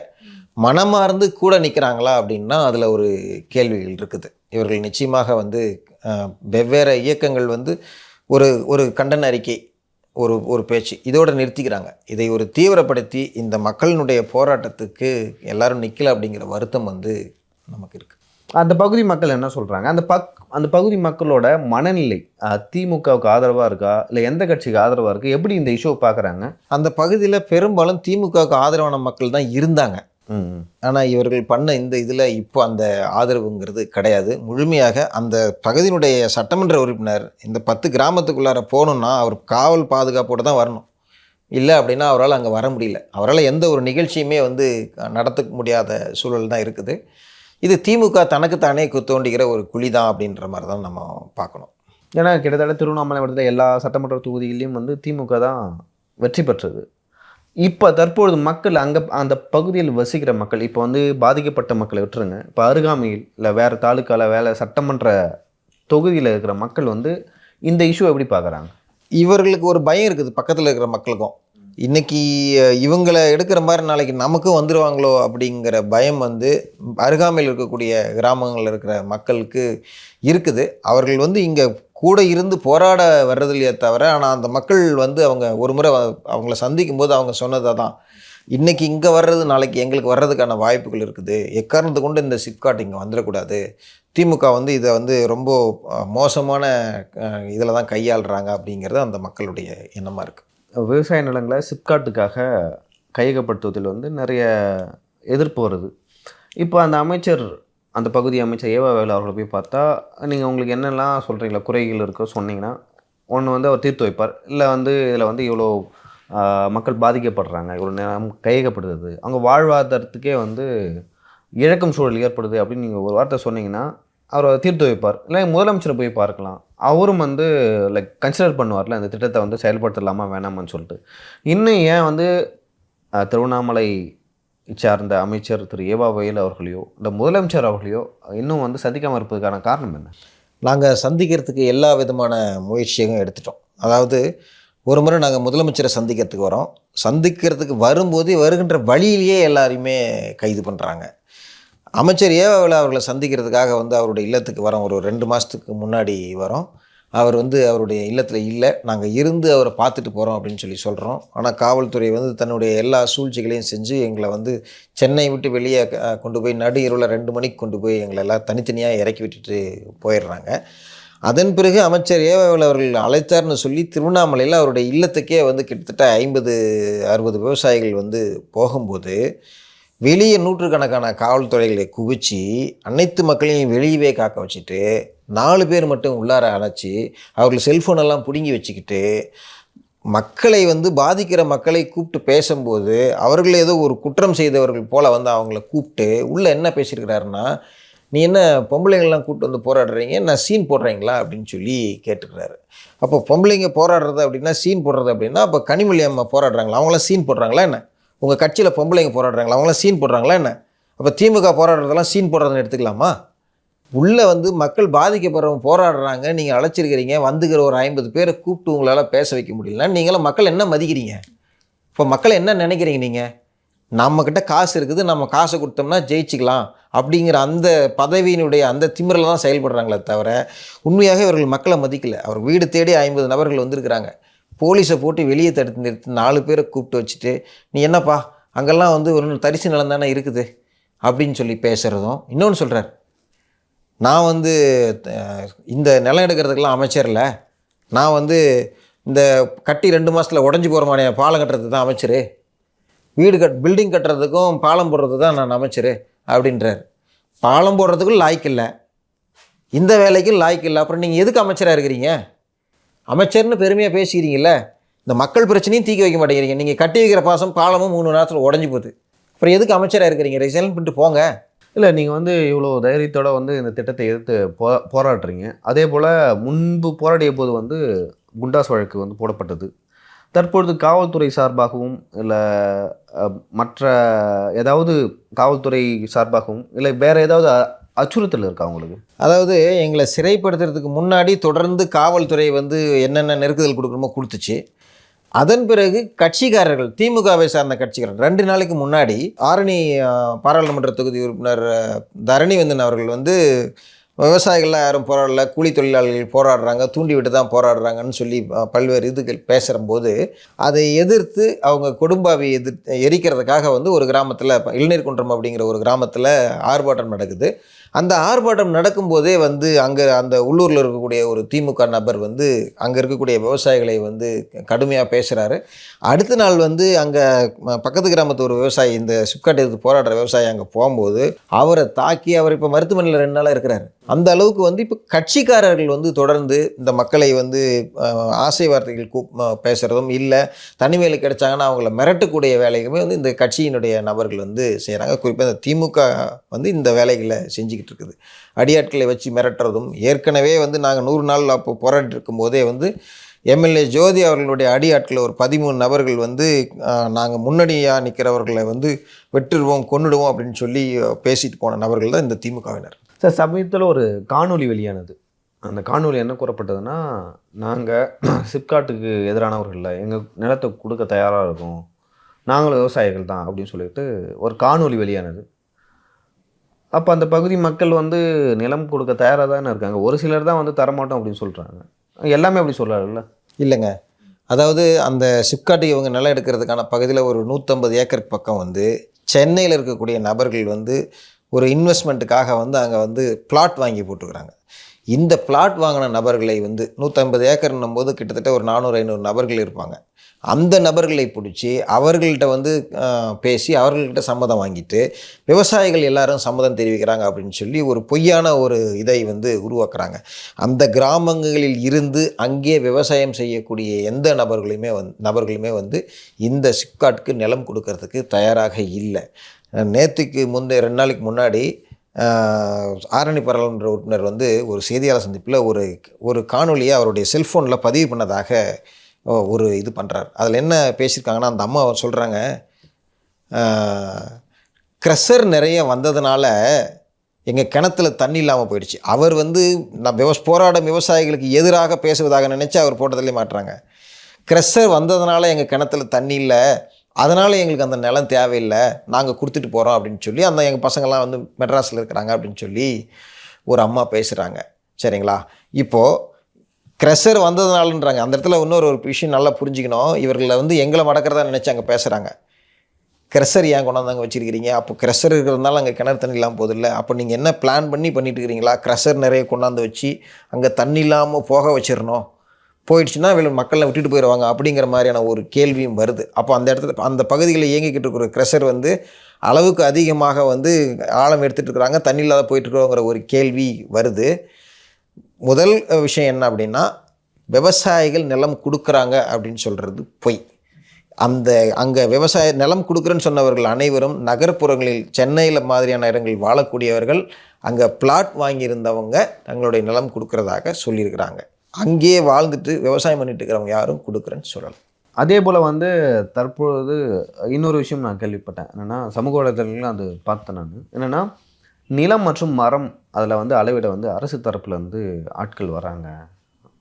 மனமார்ந்து கூட நிற்கிறாங்களா அப்படின்னா அதில் ஒரு கேள்விகள் இருக்குது. இவர்கள் நிச்சயமாக வந்து வெவ்வேறு இயக்கங்கள் வந்து ஒரு ஒரு கண்டன அறிக்கை ஒரு ஒரு பேச்சு. இதோட நிறுத்திக்கிறாங்க. இதை ஒரு தீவிரப்படுத்தி இந்த மக்களினுடைய போராட்டத்துக்கு எல்லாரும் நிற்கல அப்படிங்கிற வருத்தம் வந்து நமக்கு இருக்குது அந்த பகுதி மக்கள் என்ன சொல்கிறாங்க அந்த பக் அந்த பகுதி மக்களோட மனநிலை திமுகவுக்கு ஆதரவாக இருக்கா? இல்லை எந்த கட்சிக்கு ஆதரவாக இருக்குது எப்படி இந்த இஷ்யூவை பார்க்குறாங்க அந்த பகுதியில் பெரும்பாலும் திமுகவுக்கு ஆதரவான மக்கள் தான் இருந்தாங்க. ஆனால் இவர்கள் பண்ண இந்த இதில் இப்போ அந்த ஆதரவுங்கிறது கிடையாது. முழுமையாக அந்த பகுதியினுடைய சட்டமன்ற உறுப்பினர் இந்த பத்து கிராமத்துக்குள்ளார போகணுன்னா அவர் காவல் பாதுகாப்போடு தான் வரணும். இல்லை அப்படின்னா அவரால் அங்கே வர முடியல. அவரால் எந்த ஒரு நிகழ்ச்சியுமே வந்து நடத்த முடியாத சூழல் தான் இருக்குது. இது திமுக தனக்குத்தானே கு- தோண்டிக்கிற ஒரு குழி தான் அப்படின்ற மாதிரி தான் நம்ம பார்க்கணும். ஏன்னா கிட்டத்தட்ட திருவண்ணாமலை மாவட்டத்தில் எல்லா சட்டமன்ற தொகுதிகளிலும் வந்து திமுக தான் வெற்றி பெற்றது. இப்போ தற்பொழுது மக்கள் அங்கே அந்த பகுதியில் வசிக்கிற மக்கள் இப்போ வந்து பாதிக்கப்பட்ட மக்களை விட்டுருங்க. இப்போ அருகாமையில் இல்லை வேறு தாலுக்காவில் வேலை சட்டமன்ற தொகுதியில் இருக்கிற மக்கள் வந்து இந்த இஷ்யூ எப்படி பார்க்குறாங்க இவர்களுக்கு ஒரு பயம் இருக்குது பக்கத்தில் இருக்கிற மக்களுக்கும். இன்னைக்கு இவங்களை எடுக்கிற மாதிரி நாளைக்கு நமக்கும் வந்துடுவாங்களோ அப்படிங்கிற பயம் வந்து அருகாமையில் இருக்கக்கூடிய கிராமங்களில் இருக்கிற மக்களுக்கு இருக்குது. அவர்கள் வந்து இங்கே கூட இருந்து போராட வர்றதில்லையே தவிர ஆனால் அந்த மக்கள் வந்து அவங்க ஒரு முறை அவங்கள சந்திக்கும் போது அவங்க சொன்னதை தான் இன்றைக்கி இங்கே வர்றது நாளைக்கு எங்களுக்கு வர்றதுக்கான வாய்ப்புகள் இருக்குது. எக்காரணத்தை கொண்டு இந்த சிப்காட் இங்கே வந்துடக்கூடாது? திமுக வந்து இதை வந்து ரொம்ப மோசமான இதில் தான் கையாளுறாங்க அப்படிங்கிறது அந்த மக்களுடைய எண்ணமாக இருக்குது விவசாய நிலங்களை சிப்காட்டுக்காக கையகப்படுத்துவதில் வந்து நிறைய எதிர்ப்பு வருது. இப்போ அந்த அமைச்சர் அந்த பகுதி அமைச்சர் ஏவா வேலு அவர்களை போய் பார்த்தா நீங்கள் உங்களுக்கு என்னெல்லாம் சொல்கிறீங்களா குறைகள் இருக்கோ சொன்னீங்கன்னா ஒன்று வந்து அவர் தீர்த்து வைப்பார். இல்லை வந்து இதில் வந்து இவ்வளோ மக்கள் பாதிக்கப்படுறாங்க இவ்வளோ நேரம் கையகப்படுது அவங்க வாழ்வாதாரத்துக்கே வந்து இழக்கும் சூழல் ஏற்படுது அப்படின்னு நீங்கள் ஒரு வார்த்தை சொன்னீங்கன்னா அவர் அதை தீர்த்து வைப்பார். இல்லை முதலமைச்சரை போய் பார்க்கலாம். அவரும் வந்து லைக் கன்சிடர் பண்ணுவார்ல அந்த திட்டத்தை வந்து செயல்படுத்தலாமா வேணாமான்னு சொல்லிட்டு. இன்னும் ஏன் வந்து திருவண்ணாமலை சார்ந்த அமைச்சர் திரு. ஏவா வயல் அவர்களையோ இந்த முதலமைச்சர் அவர்களையோ இன்னும் வந்து சந்திக்காமல் இருப்பதுக்கான காரணம் என்ன? நாங்கள் சந்திக்கிறதுக்கு எல்லா விதமான முயற்சியும் எடுத்துட்டோம். அதாவது ஒரு முறை நாங்கள் முதலமைச்சரை சந்திக்கிறதுக்கு வரோம். சந்திக்கிறதுக்கு வரும்போது வருகின்ற வழியிலேயே எல்லாரையுமே கைது பண்ணுறாங்க அமைச்சர் ஏவாவில் அவர்களை சந்திக்கிறதுக்காக வந்து அவருடைய இல்லத்துக்கு வரோம். ஒரு ரெண்டு மாதத்துக்கு முன்னாடி வரோம். அவர் வந்து அவருடைய இல்லத்தில் இல்லை நாங்கள் இருந்து அவரை பார்த்துட்டு போகிறோம் அப்படின்னு சொல்லி சொல்கிறோம் ஆனால் காவல்துறை வந்து தன்னுடைய எல்லா சூழ்ச்சிகளையும் செஞ்சு எங்களை வந்து சென்னை விட்டு வெளியே கொண்டு போய் நடு இரவில் ரெண்டு மணிக்கு கொண்டு போய் எங்களை எல்லாம் தனித்தனியாக இறக்கி விட்டுட்டு போயிடுறாங்க. அதன் பிறகு அமைச்சர் ஏவல் அவர்கள் அழைத்தார்னு சொல்லி திருவண்ணாமலையில் அவருடைய இல்லத்துக்கே வந்து கிட்டத்தட்ட ஐம்பது அறுபது விவசாயிகள் வந்து போகும்போது வெளியே நூற்றுக்கணக்கான காவல்துறைகளை குவிச்சு அனைத்து மக்களையும் வெளியவே காக்க வச்சுட்டு நாலு பேர் மட்டும் உள்ளார அணைச்சி அவர்கள் செல்ஃபோன் எல்லாம் பிடுங்கி வச்சுக்கிட்டு மக்களை வந்து பாதிக்கிற மக்களை கூப்பிட்டு பேசும்போது அவர்கள் ஏதோ ஒரு குற்றம் செய்தவர்கள் போல் வந்து அவங்கள கூப்பிட்டு உள்ளே என்ன பேசியிருக்கிறாருன்னா நீ என்ன பொம்பளைங்கள்லாம் கூப்பிட்டு வந்து போராடுறீங்க? நான் சீன் போடுறீங்களா? அப்படின்னு சொல்லி கேட்டுக்கிறாரு. அப்போ பொம்பளைங்க போராடுறது அப்படின்னா சீன் போடுறது அப்படின்னா அப்போ கனிமொழி அம்மா போராடுறாங்களா? அவங்களாம் சீன் போடுறாங்களா என்ன? உங்கள் கட்சியில் பொம்பளைங்க போராடுறாங்களா? அவங்களாம் சீன் போடுறாங்களா என்ன? அப்போ திமுக போராடுறதெல்லாம் சீன் போடுறதுன்னு எடுத்துக்கலாமா? உள்ளே வந்து மக்கள் பாதிக்கப்படுறவங்க போராடுறாங்க நீங்கள் அழைச்சிருக்கிறீங்க வந்துக்கிற ஒரு ஐம்பது பேரை கூப்பிட்டு உங்களால் பேச வைக்க முடியலன்னா நீங்களாம் மக்கள் என்ன மதிக்கிறீங்க? இப்போ மக்களை என்ன நினைக்கிறீங்க நீங்கள் நம்மக்கிட்ட காசு இருக்குது நம்ம காசை கொடுத்தோம்னா ஜெயிச்சுக்கலாம் அப்படிங்கிற அந்த பதவியினுடைய அந்த திமிரில் தான் செயல்படுறாங்களே தவிர உண்மையாக இவர்கள் மக்களை மதிக்கலை. அவர் வீடு தேடி ஐம்பது நபர்கள் வந்திருக்கிறாங்க. போலீஸை போட்டு வெளியே தடுத்து நிறுத்து நாலு பேரை கூப்பிட்டு வச்சுட்டு நீ என்னப்பா அங்கெல்லாம் வந்து ஒன்று தரிசு நிலம் தானே இருக்குது? அப்படின்னு சொல்லி பேசுகிறதும் இன்னொன்று சொல்கிறார் நான் வந்து இந்த நிலம் எடுக்கிறதுக்கெல்லாம் அமைச்சர் இல்லை. நான் வந்து இந்த கட்டி ரெண்டு மாதத்தில் உடஞ்சி போகிற மாதிரி பாலம் கட்டுறது தான் அமைச்சர். வீடு கட் பில்டிங் கட்டுறதுக்கும் பாலம் போடுறது தான் நான் அமைச்சர் அப்படின்றார். பாலம் போடுறதுக்கும் லாய்க்கு இல்லை. இந்த வேலைக்கும் லாய்க்கு இல்லை. அப்புறம் நீங்கள் எதுக்கு அமைச்சராக இருக்கிறீங்க? அமைச்சர்னு பெருமையாக பேசிக்கிறீங்கள இந்த மக்கள் பிரச்சனையும் தீக்கி வைக்க மாட்டேங்கிறீங்க. நீங்கள் கட்டி வைக்கிற பாசம் பாலமும் மூணு நேரத்தில் உடஞ்சி போகுது. அப்புறம் எதுக்கு அமைச்சராக இருக்கிறீங்க? ரிசைன் பண்ணிட்டு போங்க. இல்லை நீங்கள் வந்து இவ்வளோ தைரியத்தோடு வந்து இந்த திட்டத்தை எதிர்த்து போ போராடுறீங்க. அதே போல் முன்பு போராடிய போது வந்து குண்டாஸ் வழக்கு வந்து போடப்பட்டது. தற்பொழுது காவல்துறை சார்பாகவும் இல்லை மற்ற ஏதாவது காவல்துறை சார்பாகவும் இல்லை வேறு ஏதாவது அச்சுறுத்தல் இருக்கா உங்களுக்கு? அதாவது எங்களை சிறைப்படுத்துறதுக்கு முன்னாடி தொடர்ந்து காவல்துறை வந்து என்னென்ன நெருக்குதல் கொடுக்கணுமோ கொடுத்துச்சு. அதன் பிறகு கட்சிக்காரர்கள் திமுகவை சார்ந்த கட்சிக்காரர்கள் ரெண்டு நாளைக்கு முன்னாடி ஆரணி பாராளுமன்ற தொகுதி உறுப்பினர் தரணிவந்தன் அவர்கள் வந்து விவசாயிகள்லாம் யாரும் போராடல கூலி தொழிலாளர்கள் போராடுறாங்க தூண்டி விட்டு தான் போராடுறாங்கன்னு சொல்லி பல்வேறு இதுகள் பேசுகிறம்போது அதை எதிர்த்து அவங்க குடும்பாவை எதிர் எரிக்கிறதுக்காக வந்து ஒரு கிராமத்தில் இளநீர் குன்றம் அப்படிங்கிற ஒரு கிராமத்தில் ஆர்ப்பாட்டம் நடக்குது. அந்த ஆர்ப்பாட்டம் நடக்கும்போதே வந்து அங்கே அந்த உள்ளூரில் இருக்கக்கூடிய ஒரு திமுக நபர் வந்து அங்கே இருக்கக்கூடிய விவசாயிகளை வந்து கடுமையாக பேசுகிறாரு அடுத்த நாள் வந்து அங்கே பக்கத்து கிராமத்து ஒரு விவசாயி இந்த சிப்காட் எதிர்த்து போராடுற விவசாயி அங்கே போகும்போது அவரை தாக்கி அவர் இப்போ மருத்துவமனையில் ரெண்டு நாளாக இருக்கிறாரு. அந்த அளவுக்கு வந்து இப்போ கட்சிக்காரர்கள் வந்து தொடர்ந்து இந்த மக்களை வந்து ஆசை வார்த்தைகள் கூப் பேசுகிறதும் இல்லை. தனிமையில் கிடைச்சாங்கன்னா அவங்கள மிரட்டக்கூடிய வேலைகளுமே வந்து இந்த கட்சியினுடைய நபர்கள் வந்து செய்கிறாங்க குறிப்பாக இந்த திமுக வந்து இந்த வேலைகளை செஞ்சுக்கிட்டு இருக்குது. அடியாட்களை வச்சு மிரட்டுறதும் ஏற்கனவே வந்து நாங்கள் நூறு நாள் அப்போ போராடிட்டு இருக்கும்போதே வந்து எம்எல்ஏ ஜோதி அவர்களுடைய அடியாட்கள் ஒரு பதிமூணு நபர்கள் வந்து நாங்கள் முன்னணியாக நிற்கிறவர்களை வந்து வெட்டுடுவோம் கொன்னுடுவோம் அப்படின்னு சொல்லி பேசிட்டு போன நபர்கள் தான் இந்த திமுகவினர். சார் சமீபத்தில் ஒரு காணொளி வெளியானது. அந்த காணொலி என்ன கூறப்பட்டதுன்னா நாங்கள் சிப்காட்டுக்கு எதிரானவர்கள் இல்லை எங்கள் நிலத்தை கொடுக்க தயாராக இருக்கும் நாங்களும் விவசாயிகள் தான் அப்படின்னு சொல்லிட்டு ஒரு காணொலி வெளியானது. அப்போ அந்த பகுதி மக்கள் வந்து நிலம் கொடுக்க தயாராக தானே இருக்காங்க. ஒரு சிலர் தான் வந்து தரமாட்டோம் அப்படின்னு சொல்கிறாங்க எல்லாமே அப்படி சொல்லல இல்லைங்க. அதாவது அந்த சிப்காட்டு இவங்க நிலம் எடுக்கிறதுக்கான பகுதியில் ஒரு நூற்றம்பது ஏக்கர் பக்கம் வந்து சென்னையில் இருக்கக்கூடிய நபர்கள் வந்து ஒரு இன்வெஸ்ட்மெண்ட்டுக்காக வந்து அங்கே வந்து பிளாட் வாங்கி போட்டுக்கிறாங்க. இந்த பிளாட் வாங்கின நபர்களை வந்து நூற்றம்பது ஏக்கர்னும் போது கிட்டத்தட்ட ஒரு நானூறு ஐநூறு நபர்கள் இருப்பாங்க. அந்த நபர்களை பிடிச்சி அவர்கள்ட்ட வந்து பேசி அவர்கள்ட்ட சம்மதம் வாங்கிட்டு விவசாயிகள் எல்லாரும் சம்மதம் தெரிவிக்கிறாங்க அப்படின்னு சொல்லி ஒரு பொய்யான ஒரு இதை வந்து உருவாக்குறாங்க. அந்த கிராமங்களில் இருந்து அங்கே விவசாயம் செய்யக்கூடிய எந்த நபர்களுமே வந் நபர்களுமே வந்து இந்த சிப்காட்டுக்கு நிலம் கொடுக்கறதுக்கு தயாராக இல்லை. நேற்றுக்கு முந்தைய ரெண்டு நாளைக்கு முன்னாடி ஆரணி பாராளுமன்ற உறுப்பினர் வந்து ஒரு செய்தியாளர் சந்திப்பில் ஒரு ஒரு காணொலியை அவருடைய செல்ஃபோனில் பதிவு பண்ணதாக ஓ, ஒரு இது பண்ணுறார். அதில் என்ன பேசியிருக்காங்கன்னா அந்த அம்மா சொல்கிறாங்க க்ரெஷர் நிறைய வந்ததுனால எங்கள் கிணத்துல தண்ணி இல்லாமல் போயிடுச்சு. அவர் வந்து நான் விவ போராடும் விவசாயிகளுக்கு எதிராக பேசுவதாக நினச்சி அவர் போட்டதிலே மாட்டுறாங்க. க்ரெஷர் வந்ததுனால எங்கள் கிணத்துல தண்ணி இல்லை. அதனால் எங்களுக்கு அந்த நிலம் தேவையில்லை. நாங்கள் கொடுத்துட்டு போகிறோம் அப்படின்னு சொல்லி அந்த எங்கள் பசங்கள்லாம் வந்து மெட்ராஸில் இருக்கிறாங்க அப்படின்னு சொல்லி ஒரு அம்மா பேசுகிறாங்க சரிங்களா? இப்போது க்ரெஷர் வந்ததுனாலன்றாங்க. அந்த இடத்துல இன்னொரு ஒரு விஷயம் நல்லா புரிஞ்சுக்கணும். இவர்களை வந்து எங்களை மடக்கிறதா நினச்சி அங்கே பேசுகிறாங்க க்ரெஷர் ஏன் கொண்டாந்து அங்கே வச்சுருக்கிறீங்க? அப்போ க்ரெஷர் இருக்கிறதுனால அங்கே கிணறு தண்ணி இல்லாமல் போதில்ல அப்போ நீங்கள் என்ன பிளான் பண்ணி பண்ணிட்டு இருக்கிறீங்களா? க்ரெஷர் நிறைய கொண்டாந்து வச்சு அங்கே தண்ணி இல்லாமல் போக வச்சிடணும். போயிடுச்சுன்னா இவங்க மக்களை விட்டுட்டு போயிடுவாங்க அப்படிங்கிற மாதிரியான ஒரு கேள்வியும் வருது. அப்போ அந்த இடத்துல அந்த பகுதிகளில் இயங்கிக்கிட்டு இருக்கிற க்ரெஷர் வந்து அளவுக்கு அதிகமாக வந்து ஆழம் எடுத்துகிட்டு இருக்கிறாங்க தண்ணி இல்லாத போயிட்டுருக்கிறோங்கிற ஒரு கேள்வி வருது. முதல் விஷயம் என்ன அப்படின்னா விவசாயிகள் நிலம் கொடுக்குறாங்க அப்படின்னு சொல்கிறது பொய். அந்த அங்கே விவசாய நிலம் கொடுக்குறேன்னு சொன்னவர்கள் அனைவரும் நகர்ப்புறங்களில் சென்னையில் மாதிரியான இடங்களில் வாழக்கூடியவர்கள் அங்கே பிளாட் வாங்கியிருந்தவங்க தங்களுடைய நிலம் கொடுக்குறதாக சொல்லியிருக்கிறாங்க. அங்கேயே வாழ்ந்துட்டு விவசாயம் பண்ணிட்டு இருக்கிறவங்க யாரும் கொடுக்குறேன்னு சொல்லலை. அதே போல் வந்து தற்பொழுது இன்னொரு விஷயம் நான் கேள்விப்பட்டேன். என்னென்னா சமூக வலைதளங்களில் அது பார்த்தேன் நான். என்னென்னா நிலம் மற்றும் மரம் அதில் வந்து அளவிட வந்து அரசு தரப்புல இருந்து ஆட்கள் வராங்க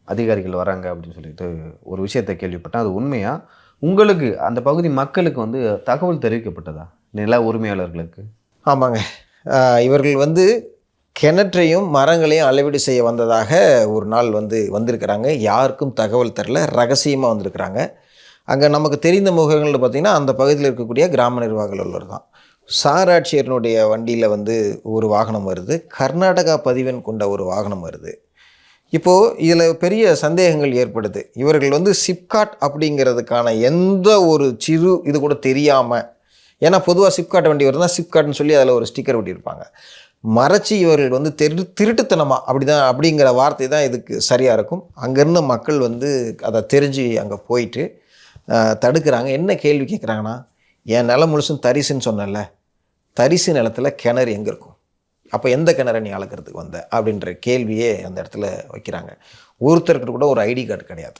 அதிகாரிகள் வராங்க அப்படின்னு சொல்லிட்டு ஒரு விஷயத்தை கேள்விப்பட்டேன். அது உண்மையா? உங்களுக்கு அந்த பகுதி மக்களுக்கு வந்து தகவல் தெரிவிக்கப்பட்டதா? நில உரிமையாளர்களுக்கு? ஆமாங்க. இவர்கள் வந்து கிணற்றையும் மரங்களையும் அளவீடு செய்ய வந்ததாக ஒரு நாள் வந்து வந்திருக்கிறாங்க. யாருக்கும் தகவல் தரல. ரகசியமாக வந்திருக்கிறாங்க. அங்கே நமக்கு தெரிந்த முகங்கள்னு பார்த்திங்கன்னா அந்த பகுதியில் இருக்கக்கூடிய கிராம நிர்வாக உள்ளவர் தான். சாராட்சியரனுடைய வண்டியில் வந்து ஒரு வாகனம் வருது. கர்நாடகா பதிவெண் கொண்ட ஒரு வாகனம் வருது. இப்போது இதில் பெரிய சந்தேகங்கள் ஏற்படுது. இவர்கள் வந்து சிப்காட் அப்படிங்கிறதுக்கான எந்த ஒரு சிறு இது கூட தெரியாமல் ஏன்னா பொதுவாக சிப்காட் வண்டி வருதுன்னா சிப்காட்னு சொல்லி அதில் ஒரு ஸ்டிக்கர் ஒட்டியிருப்பாங்க. மறைச்சி இவர்கள் வந்து திரு திருட்டுத்தனமாக அப்படி தான் அப்படிங்கிற வார்த்தை தான் இதுக்கு சரியாக இருக்கும். அங்கேருந்து மக்கள் வந்து அதை தெரிஞ்சு அங்கே போயிட்டு தடுக்கிறாங்க. என்ன கேள்வி கேட்குறாங்கன்னா என் நிலம் முழுசும் தரிசுன்னு சொன்னல தரிசு நிலத்தில் கிணறு எங்கே இருக்கும்? அப்போ எந்த கிணறு நீ அளக்கிறதுக்கு வந்த? அப்படின்ற கேள்வியே அந்த இடத்துல வைக்கிறாங்க. ஒருத்தருக்கு கூட ஒரு ஐடி கார்டு கிடையாது.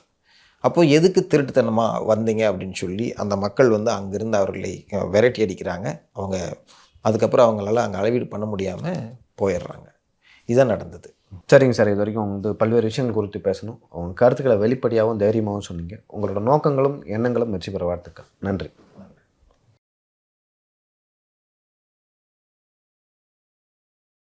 அப்போது எதுக்கு திருட்டுத்தனமாக வந்தீங்க அப்படின்னு சொல்லி அந்த மக்கள் வந்து அங்கேருந்து அவர்களை அஹ், விரட்டி அடிக்கிறாங்க. அவங்க அதுக்கப்புறம் அவங்களால அங்கே அளவீடு பண்ண முடியாமல் போயிடுறாங்க. இதுதான் நடந்தது. சரிங்க சார் இது வரைக்கும் வந்து பல்வேறு விஷயங்கள் குறித்து பேசணும். உங்கள் கருத்துக்களை வெளிப்படையாகவும் தைரியமாகவும் சொன்னீங்க. உங்களோட நோக்கங்களும் எண்ணங்களும் வெற்றி பெற வாழ்த்துக்கள். நன்றி.